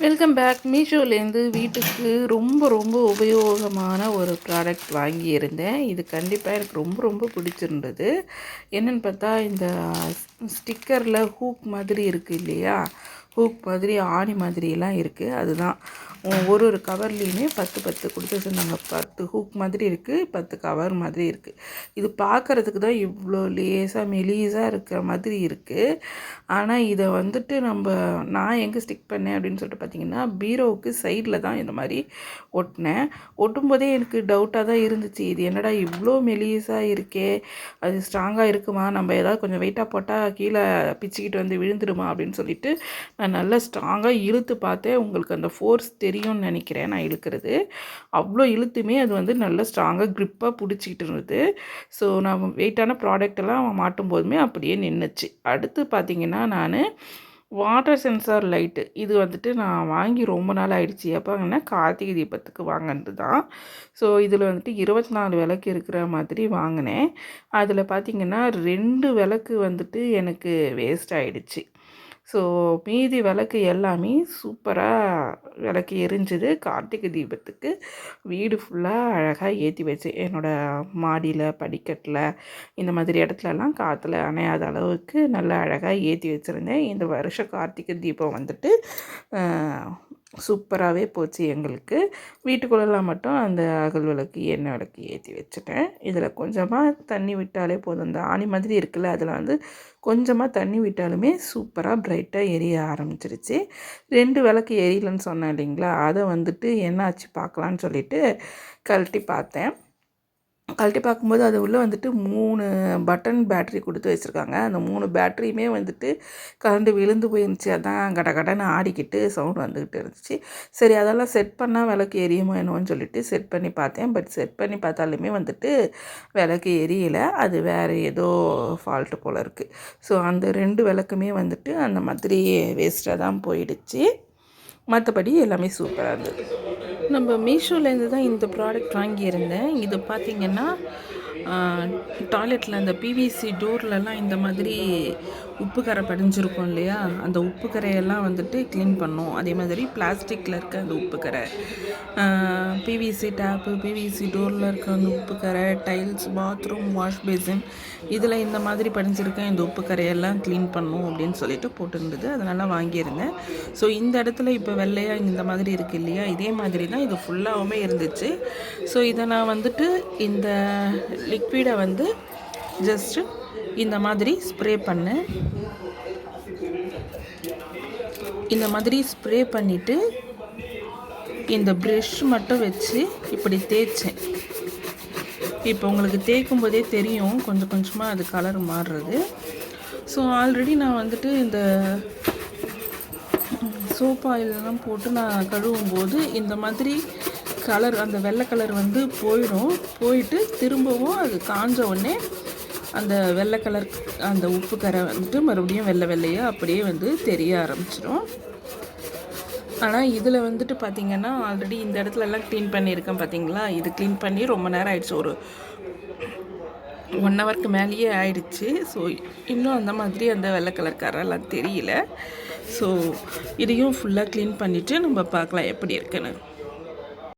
Welcome back மீஷோலேருந்து வீட்டுக்கு ரொம்ப ரொம்ப உபயோகமான ஒரு ப்ராடக்ட் வாங்கியிருந்தேன். இது கண்டிப்பாக எனக்கு ரொம்ப ரொம்ப பிடிச்சிருந்தது. என்னென்னு பார்த்தா இந்த ஸ்டிக்கரில் ஹூக் மாதிரி இருக்குது இல்லையா? ஹூக் மாதிரி ஆணி மாதிரியெல்லாம் இருக்குது அதுதான். ஒரு ஒரு கவர்லேயுமே பத்து பத்து கொடுத்து சொன்னாங்க பத்து ஹூக் மாதிரி இருக்குது பத்து கவர் மாதிரி இருக்குது இது பார்க்குறதுக்கு தான் இவ்வளோ லேசாக மெலீஸாக இருக்கிற மாதிரி இருக்குது ஆனால் இதை வந்துட்டு நம்ம நான் எங்கே ஸ்டிக் பண்ணேன் அப்படின்னு சொல்லிட்டு பார்த்தீங்கன்னா பீரோவுக்கு சைடில் தான் இந்த மாதிரி ஒட்டினேன். ஒட்டும்போதே எனக்கு டவுட்டாக தான் இருந்துச்சு. இது என்னடா இவ்வளோ மெலீஸாக இருக்கே? அது ஸ்ட்ராங்காக இருக்குமா? நம்ம ஏதாவது கொஞ்சம் வெயிட்டாக போட்டால் கீழே பிச்சுக்கிட்டு வந்து விழுந்துடுமா அப்படின்னு சொல்லிட்டு நான் நல்லா ஸ்ட்ராங்காக இழுத்து பார்த்தேன். உங்களுக்கு அந்த ஃபோர்ஸ் தெரியும்னு நினைக்கிறேன் நான் இழுக்கிறது. அவ்வளோ இழுத்துமே அது வந்து நல்லா ஸ்ட்ராங்காக க்ரிப்பாக பிடிச்சிக்கிட்டு இருந்தது. ஸோ நான் வெயிட்டான ப்ராடக்ட் எல்லாம் அவன் மாட்டும் போதுமே அப்படியே நின்றுச்சு அடுத்து பார்த்திங்கன்னா நான் வாட்டர் சென்சார் லைட்டு இது வந்துட்டு நான் வாங்கி ரொம்ப நாள் ஆகிடுச்சி எப்போங்கன்னா கார்த்திகை தீபத்துக்கு வாங்கினது தான் ஸோ இதில் வந்துட்டு இருபத்தி நாலு விளக்கு இருக்கிற மாதிரி வாங்கினேன். அதில் பார்த்திங்கன்னா ரெண்டு விளக்கு வந்துட்டு எனக்கு வேஸ்ட் ஆகிடுச்சு ஸோ மீதி விளக்கு எல்லாமே சூப்பராக விளக்கு எரிஞ்சுது. கார்த்திகை தீபத்துக்கு வீடு ஃபுல்லாக அழகாக ஏற்றி வச்சு என்னோடய மாடியில் படிக்கட்டில் இந்த மாதிரி இடத்துலலாம் காற்றுல அணையாத அளவுக்கு நல்லா அழகாக ஏற்றி வச்சுருந்தேன். இந்த வருஷம் கார்த்திகை தீபம் வந்துட்டு சூப்பராகவே போச்சு எங்களுக்கு. வீட்டுக்குள்ளெல்லாம் மட்டும் அந்த அகல் விளக்கு எண்ணெய் விளக்கு ஏற்றி வச்சுட்டேன். இதில் கொஞ்சமாக தண்ணி விட்டாலே போதும். இந்த ஆணி மாதிரி இருக்குல்ல அதில் வந்து கொஞ்சமாக தண்ணி விட்டாலுமே சூப்பராக ப்ரைட்டாக எரிய ஆரம்பிச்சிருச்சு. ரெண்டு விளக்கு எரியலன்னு சொன்னேன் இல்லைங்களா? அதை வந்துட்டு என்ன ஆச்சு பார்க்கலான்னு சொல்லிட்டு கழட்டி பார்த்தேன். கழட்டி பார்க்கும்போது அது உள்ளே வந்துட்டு மூணு பட்டன் பேட்ரி கொடுத்து வச்சுருக்காங்க. அந்த மூணு பேட்ரியுமே வந்துட்டு கரண்டு விழுந்து போயிருந்துச்சு. அதான் கட கடன்னு ஆடிக்கிட்டு சவுண்ட் வந்துக்கிட்டு இருந்துச்சு. சரி அதெல்லாம் செட் பண்ணால் விளக்கு எரியுமோ என்னவோன்னு சொல்லிட்டு செட் பண்ணி பார்த்தேன். பட் செட் பண்ணி பார்த்தாலுமே வந்துட்டு விளக்கு எரியலை. அது வேறு ஏதோ ஃபால்ட்டு போல் இருக்குது ஸோ அந்த ரெண்டு விளக்குமே வந்துட்டு அந்த மாதிரி வேஸ்ட்டாக தான் போயிடுச்சு. மற்றபடி எல்லாமே சூப்பராக இருந்தது. நம்ம மீஷோலேருந்து தான் இந்த ப்ராடக்ட் வாங்கியிருந்தேன். இது பார்த்திங்கன்னா டாய்லெட்டில் அந்த பிவிசி டோர்லலாம் இந்த மாதிரி உப்பு கரை படிஞ்சிருக்கும் இல்லையா? அந்த உப்பு கரையெல்லாம் வந்துட்டு க்ளீன் பண்ணும். அதே மாதிரி பிளாஸ்டிக்கில் இருக்க அந்த உப்பு கரை. பிவிசி டேப்பு பிவிசி டோரில் இருக்க அந்த உப்பு கரை டைல்ஸ் பாத்ரூம் வாஷ் பேசின் இதில் இந்த மாதிரி படிஞ்சிருக்க இந்த உப்பு கரையெல்லாம் க்ளீன் பண்ணும் அப்படின்னு சொல்லிட்டு போட்டிருந்தது. அதனால் வாங்கியிருந்தேன். ஸோ இந்த இடத்துல இப்போ வெள்ளையாக இந்த மாதிரி இருக்குது இல்லையா? இதே மாதிரி தான் இது ஃபுல்லாகவுமே இருந்துச்சு. ஸோ இதை நான் வந்துட்டு இந்த லிக்விடை வந்து ஜஸ்ட்டு இந்த மாதிரி ஸ்ப்ரே பண்ணு. இந்த மாதிரி ஸ்ப்ரே பண்ணிவிட்டு இந்த ப்ரெஷ் மட்டும் வச்சு இப்படி தேய்ச்சேன். இப்போ உங்களுக்கு தேய்க்கும் போதே தெரியும் கொஞ்சம் கொஞ்சமாக அது கலர் மாறுறது. ஸோ ஆல்ரெடி நான் வந்துட்டு இந்த சோப் ஆயிலெலாம் போட்டு நான் கழுவும் போது இந்த மாதிரி கலர் அந்த வெள்ளை கலர் வந்து போயிடும் போயிட்டு திரும்பவும் அது காஞ்ச உடனே அந்த வெள்ளை கலர் அந்த உப்பு கரை வந்துட்டு மறுபடியும் வெள்ளை வெள்ளையாக அப்படியே வந்து தெரிய ஆரம்பிச்சிடும் ஆனால் இதில் வந்துட்டு பார்த்திங்கன்னா ஆல்ரெடி இந்த இடத்துலலாம் க்ளீன் பண்ணியிருக்கேன் பார்த்தீங்களா இது க்ளீன் பண்ணி ரொம்ப நேரம் ஆயிடுச்சு. ஒரு ஒன் ஹவருக்கு மேலேயே ஆயிடுச்சு. ஸோ இன்னும் அந்த மாதிரி அந்த வெள்ளை கலர் கரெல்லாம் தெரியல. ஸோ இதையும் ஃபுல்லாக க்ளீன் பண்ணிவிட்டு நம்ம பார்க்கலாம் எப்படி இருக்குன்னு.